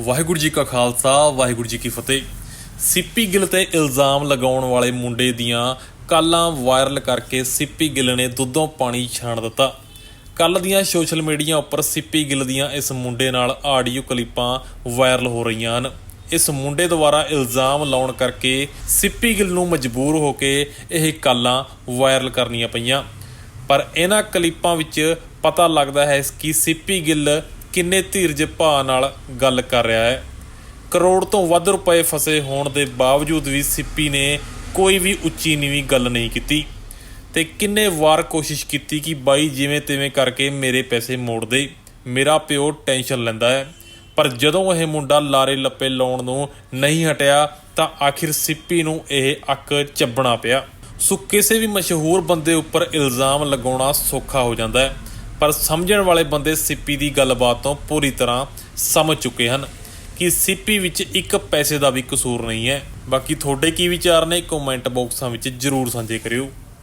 ਵਾਹਿਗੁਰੂ ਜੀ ਕਾ ਖਾਲਸਾ, ਵਾਹਿਗੁਰੂ ਜੀ ਕੀ ਫਤਿਹ। ਸਿੱਪੀ ਗਿੱਲ ਤੇ ਇਲਜ਼ਾਮ ਲਗਾਉਣ ਵਾਲੇ ਮੁੰਡੇ ਦੀਆਂ ਕਾਲਾਂ ਵਾਇਰਲ ਕਰਕੇ ਸਿੱਪੀ ਗਿੱਲ ਨੇ ਦੁੱਧੋਂ ਪਾਣੀ ਛਾਣ ਦਿੱਤਾ। ਕੱਲ ਦੀਆਂ ਸੋਸ਼ਲ ਮੀਡੀਆ ਉੱਪਰ ਸਿੱਪੀ ਗਿੱਲ ਦੀਆਂ ਇਸ ਮੁੰਡੇ ਨਾਲ ਆਡੀਓ ਕਲਿੱਪਾਂ ਵਾਇਰਲ ਹੋ ਰਹੀਆਂ ਹਨ। ਇਸ ਮੁੰਡੇ ਦੁਆਰਾ ਇਲਜ਼ਾਮ ਲਾਉਣ ਕਰਕੇ ਸਿੱਪੀ ਗਿੱਲ ਨੂੰ ਮਜਬੂਰ ਹੋ ਕੇ ਇਹ ਕਾਲਾਂ ਵਾਇਰਲ ਕਰਨੀਆਂ ਪਈਆਂ। ਪਰ ਇਹਨਾਂ ਕਲਿੱਪਾਂ ਵਿੱਚ ਪਤਾ ਲੱਗਦਾ ਹੈ ਕਿ ਸਿੱਪੀ ਗਿੱਲ ਕਿੰਨੇ ਧੀਰਜ ਭਾਅ ਨਾਲ ਗੱਲ ਕਰ ਰਿਹਾ ਹੈ। ਕਰੋੜ ਤੋਂ ਵੱਧ ਰੁਪਏ ਫਸੇ ਹੋਣ ਦੇ ਬਾਵਜੂਦ ਵੀ ਸਿੱਪੀ ਨੇ ਕੋਈ ਵੀ ਉੱਚੀ ਨੀਵੀਂ ਗੱਲ ਨਹੀਂ ਕੀਤੀ ਤੇ ਕਿੰਨੇ ਵਾਰ ਕੋਸ਼ਿਸ਼ ਕੀਤੀ ਕਿ ਬਾਈ ਜਿਵੇਂ ਤਿਵੇਂ ਕਰਕੇ ਮੇਰੇ ਪੈਸੇ ਮੋੜ ਦੇ। ਮੇਰਾ ਪਿਓ ਟੈਨਸ਼ਨ ਲੈਂਦਾ ਹੈ, ਪਰ ਜਦੋਂ ਇਹ ਮੁੰਡਾ ਲਾਰੇ ਲੱਪੇ ਲਾਉਣ ਨੂੰ ਨਹੀਂ ਹਟਿਆ ਤਾਂ ਆਖਿਰ ਸਿੱਪੀ ਨੂੰ ਇਹ ਅੱਕ ਚੱਬਣਾ ਪਿਆ। ਸੋ ਕਿਸੇ ਵੀ ਮਸ਼ਹੂਰ ਬੰਦੇ ਉੱਪਰ ਇਲਜ਼ਾਮ ਲਗਾਉਣਾ ਸੌਖਾ ਹੋ ਜਾਂਦਾ ਹੈ। ਪਰ ਸਮਝਣ ਵਾਲੇ ਬੰਦੇ ਸਿੱਪੀ ਦੀ ਗੱਲਬਾਤ ਤੋਂ ਪੂਰੀ ਤਰ੍ਹਾਂ ਸਮਝ ਚੁੱਕੇ ਹਨ ਕਿ ਸਿੱਪੀ ਵਿੱਚ ਇੱਕ ਪੈਸੇ ਦਾ ਵੀ ਕਸੂਰ ਨਹੀਂ ਹੈ। ਬਾਕੀ ਤੁਹਾਡੇ ਕੀ ਵਿਚਾਰ ਨੇ? ਕਮੈਂਟ ਬਾਕਸਾਂ ਵਿੱਚ ਜਰੂਰ ਸਾਂਝੇ ਕਰਿਓ।